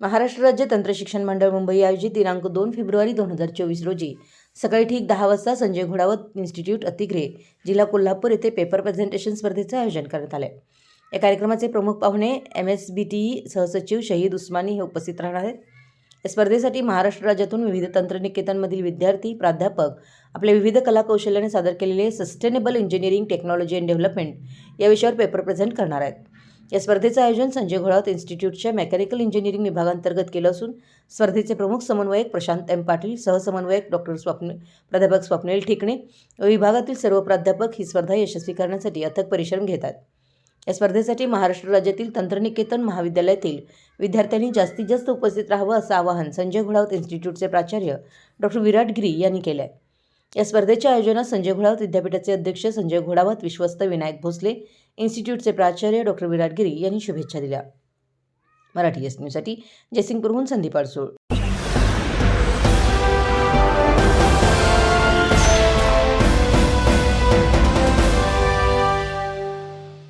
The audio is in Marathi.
महाराष्ट्र राज्य तंत्रशिक्षण मंडळ मुंबई आयोजित दिनांक दोन फेब्रुवारी दोन हजार चोवीस रोजी सकाळी ठीक दहा वाजता संजय घोडावत इन्स्टिट्यूट अतिग्रे जिल्हा कोल्हापूर येथे पेपर प्रेझेंटेशन स्पर्धेचं आयोजन करण्यात आलं आहे या कार्यक्रमाचे प्रमुख पाहुणे एम एस बी टी सहसचिव शहीद उस्मानी हे उपस्थित राहणार आहेत. या स्पर्धेसाठी महाराष्ट्र राज्यातून विविध तंत्रनिकेतनमधील विद्यार्थी प्राध्यापक आपल्या विविध कलाकौशल्याने सादर केलेले sustainable engineering technology and development या विषयावर पेपर प्रेझेंट करणार आहेत. या स्पर्धेचं आयोजन संजय घोळावत इन्स्टिट्यूटच्या मेकॅनिकल इंजिनिअरिंग विभागांतर्गत केलं असून स्पर्धेचे प्रमुख समन्वयक प्रशांत एम पाटील सहसमन्वयक डॉक्टर स्वप्न प्राध्यापक स्वप्नील ठिकणे व विभागातील सर्व प्राध्यापक ही स्पर्धा यशस्वी करण्यासाठी अथक परिश्रम घेतात या स्पर्धेसाठी महाराष्ट्र राज्यातील तंत्रनिकेतन महाविद्यालयातील विद्यार्थ्यांनी जास्तीत जास्त उपस्थित राहावं असं आवाहन संजय घोडावत इन्स्टिट्यूटचे प्राचार्य डॉक्टर विराट गिरी यांनी केलं आहे या स्पर्धेच्या आयोजनात संजय घोडावत विद्यापीठाचे अध्यक्ष संजय घोडावत विश्वस्त विनायक भोसले इन्स्टिट्यूटचे प्राचार्य डॉक्टर विराट गिरी यांनी शुभेच्छा दिल्या. मराठी एस न्यूजसाठी जयसिंगपूरहून संदीप अडसूळ.